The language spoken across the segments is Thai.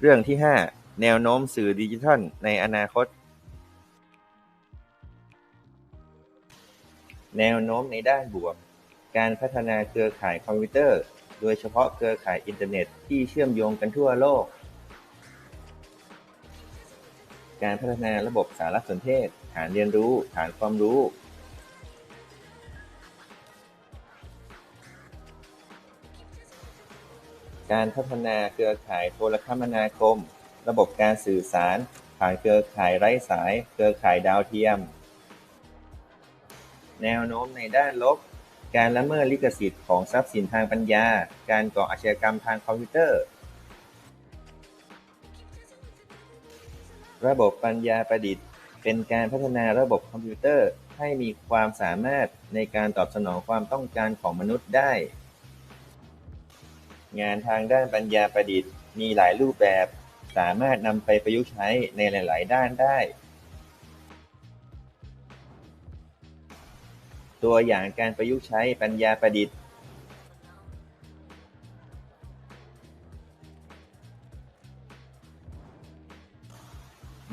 เรื่องที่ห้าแนวโน้มสื่อดิจิทัลในอนาคต แนวโน้มในด้านบวก การพัฒนาเครือข่ายคอมพิวเตอร์ โดยเฉพาะเครือข่ายอินเทอร์เน็ตที่เชื่อมโยงกันทั่วโลก การพัฒนาระบบสารสนเทศ ฐานเรียนรู้ ฐานความรู้ การพัฒนาเครือข่ายโทรคมนาคม ระบบการสื่อสาร ผ่านเครือข่ายไร้สาย เครือข่ายดาวเทียม แนวโน้มในด้านลบ การละเมิดลิขสิทธิ์ของทรัพย์สินทางปัญญา การก่ออาชญากรรมทางคอมพิวเตอร์ ระบบปัญญาประดิษฐ์ เป็นการพัฒนาระบบคอมพิวเตอร์ให้มีความสามารถในการตอบสนองความต้องการของมนุษย์ได้ งานทางด้านปัญญาประดิษฐ์มีหลายรูปแบบ สามารถนำไปประยุกต์ใช้ในหลาย ๆ ด้านได้ ตัวอย่างการประยุกต์ใช้ปัญญาประดิษฐ์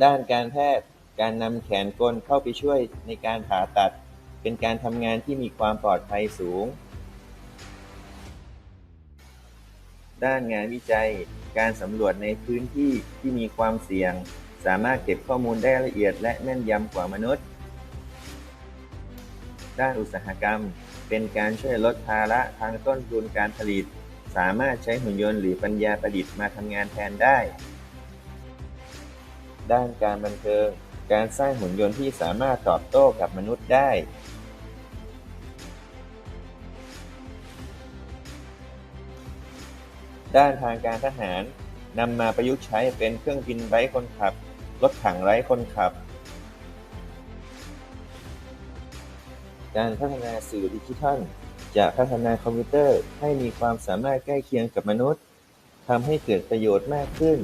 ด้านการแพทย์การนำแขนกลเข้าไปช่วยในการผ่าตัด เป็นการทำงานที่มีความปลอดภัยสูง ด้านงานวิจัย การสำรวจในพื้นที่ที่มีความเสี่ยง สามารถเก็บข้อมูลได้ละเอียดและแม่นยำกว่ามนุษย์ ด้านอุตสาหกรรม เป็นการช่วยลดภาระทางต้นทุนการผลิต สามารถใช้หุ่นยนต์หรือปัญญาประดิษฐ์มาทำงานแทนได้ ด้านการบันเทิง การสร้างหุ่นยนต์ที่สามารถตอบโต้กับมนุษย์ได้ ด้านทางการทหารนำมาประยุกต์ใช้เป็นเครื่องบินไร้คนขับ รถถังไร้คนขับ การพัฒนาสื่อดิจิทัล จะพัฒนาคอมพิวเตอร์ให้มีความสามารถใกล้เคียงกับมนุษย์ทำให้เกิดประโยชน์มากขึ้น